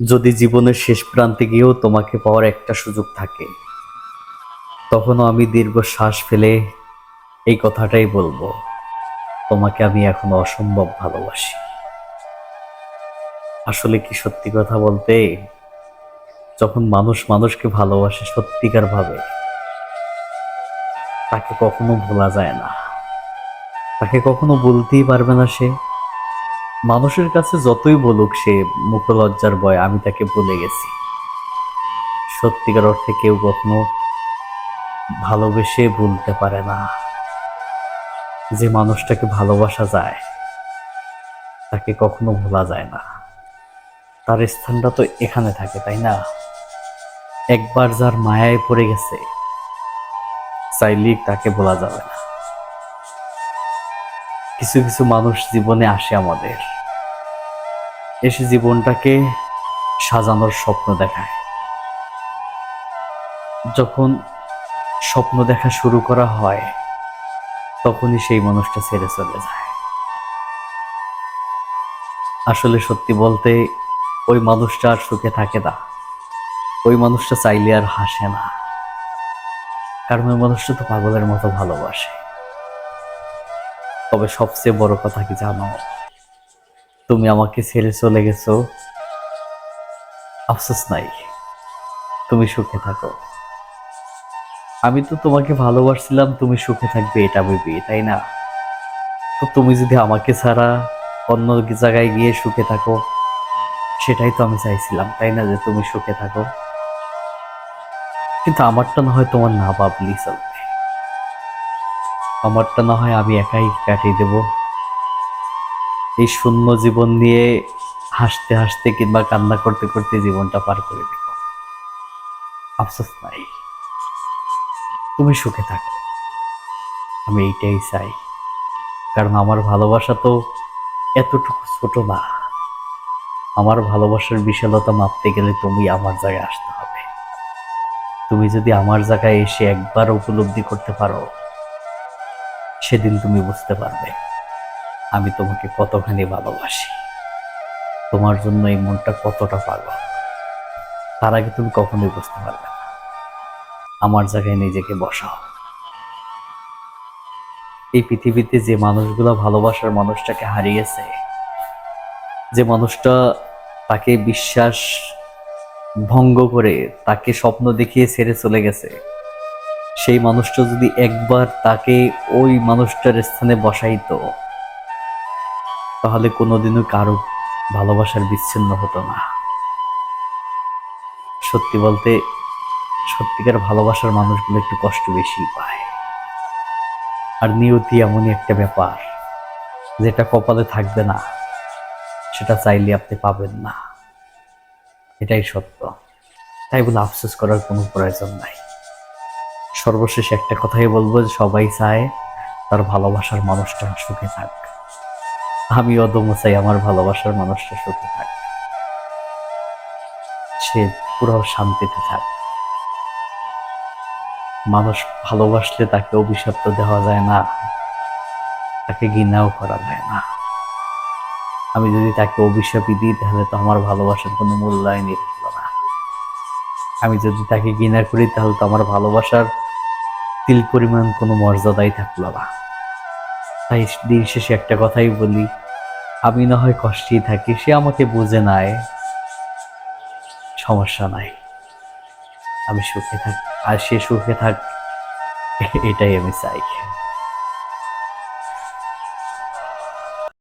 যদি জীবনের শেষ প্রান্তে গিয়েও তোমাকে পাওয়ার একটা সুযোগ থাকে, তখনও আমি দীর্ঘ শ্বাস ফেলে এই কথাটাই বলব। তোমাকে আমি এখনও অসম্ভব ভালোবাসি। আসলে কি সত্যি কথা বলতে, যখন মানুষ মানুষকে ভালোবাসে সত্যিকার ভাবে, তাকে কখনো ভোলা যায় না। তাকে কখনো বলতেই পারবে না সে। মানুষের কাছে যতই বলুক সে মুখলজ্জার বয় আমি তাকে ভুলে গেছি। সত্যিকার অর্থে কেউ কখনো ভালোবেসে ভুলতে পারে না। যে মানুষটাকে ভালোবাসা যায়, তাকে কখনো ভোলা যায় না। তার স্থানটা তো এখানে থাকে, তাই না? একবার যার মায়ায় পড়ে গেছে, চাইলেই তাকে বলা যাবে না। কিছু কিছু মানুষ জীবনে আসে আমাদের। এসে জীবনটাকে সাজানোর স্বপ্ন দেখায়। যখন স্বপ্ন দেখা শুরু করা হয়, তখনই সেই মানুষটা ছেড়ে চলে যায়। আসলে সত্যি বলতে, ওই মানুষটা আর সুখে থাকে না। ওই মানুষটা চাইলে আর হাসে না। কারণ ওই মানুষটা তো পাগলের মতো ভালোবাসে। তবে সবচেয়ে বড় কথা কি জানো? তুমি আমাকে ছেড়ে চলে গেছো। আফসোস নাই। তুমি সুখে থাকো। আমি তো তোমাকে ভালোবাসছিলাম, তুমি সুখে থাকবে, এটা ভেবে, তাই না? তো তুমি যদি আমাকে ছাড়া অন্য জায়গায় গিয়ে সুখে থাকো, সেটাই তো আমি চাইছিলাম, তাই না? যে তুমি সুখে থাকো। কিন্তু আমারটা না হয় তোমার না ভাবলি চলবে। আমারটা না হয় আমি একাই কাটিয়ে দেব। এই শূন্য জীবন নিয়ে হাসতে হাসতে কিংবা কান্না করতে করতে জীবনটা পার করে দেব আফসোস নাই। তুমি সুখে থাকো। আমি এইটাই চাই। কারণ আমার ভালোবাসা তো এতটুকু ছোট না। আমার ভালোবাসার বিশালতা মাপতে গেলে তুমি আমার জায়গায় আসতে হবে। তুমি যদি আমার জায়গায় এসে একবার উপলব্ধি করতে পারো সেদিন তুমি বুঝতে পারবে। আমি তোমাকে কতখানি ভালোবাসি। তোমার জন্য এই মনটা কতটা পাগল। তার আগে তুমি কখনোই বুঝতে পারবে না। আমার জায়গায় নিজেকে বসাও। এই পৃথিবীতে যে মানুষগুলো ভালোবাসার মানুষটাকে হারিয়েছে, যে মানুষটা তাকে বিশ্বাস ভঙ্গ করে তাকে স্বপ্ন দেখিয়ে ছেড়ে চলে গেছে সেই মানুষটা যদি একবার তাকে ওই মানুষটার স্থানে বসাইতো, তাহলে কোনোদিনও কারও ভালোবাসার বিচ্ছিন্ন হতো না। সত্যি বলতে, সত্যিকার ভালোবাসার মানুষগুলো একটু কষ্ট বেশি পায়। আর নিয়তি এমনই একটা ব্যাপার, যেটা কপালে থাকবে না, সেটা চাইলে আপনি পাবেন না। এটাই সত্য। তাই বলে আফসোস করার কোনো প্রয়োজন নাই। সর্বশেষ একটা কথাই বলব যে সবাই চায় তার ভালোবাসার মানুষটা সুখে থাক। আমি অদম্য চাই আমার ভালোবাসার মানুষটা সুখে থাক। সে পুরো শান্তিতে থাক। মানুষ ভালোবাসলে তাকে অভিশাপ তো দেওয়া যায় না, তাকে ঘৃণাও করা যায় না। আমি যদি তাকে অভিশাপই দিই, তাহলে তো আমার ভালোবাসার কোনো মূল্যায়নই থাকল না আমি যদি তাকে ঘৃণা করি, তাহলে তো আমার ভালোবাসার তিল পরিমাণ কোনো মর্যাদাই থাকল না। তাই দিন শেষে একটা কথাই বলি, আমি না হয় কষ্টেই থাকি, সে আমাকে বুঝে নাই সমস্যা নাই। আমি সুখে থাক, আর সে সুখে থাক, এটাই আমি চাই।